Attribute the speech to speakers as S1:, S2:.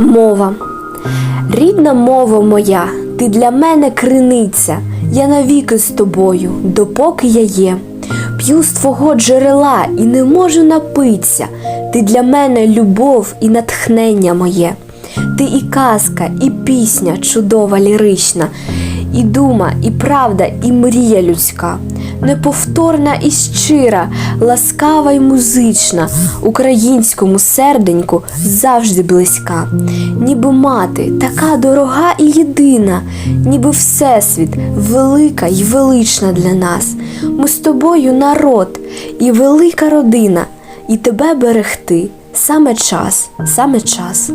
S1: Мова. Рідна мова моя, ти для мене криниця, я навіки з тобою, допоки я є. П'ю з твого джерела і не можу напитися. Ти для мене любов і натхнення моє. Ти і казка, і пісня чудова лірична, і дума, і правда, і мрія людська, неповторна і щира, ласкава й музична, українському серденьку завжди близька, ніби мати, така дорога і єдина, ніби Всесвіт, велика й велична для нас. Ми з тобою народ і велика родина, і тебе берегти саме час, саме час.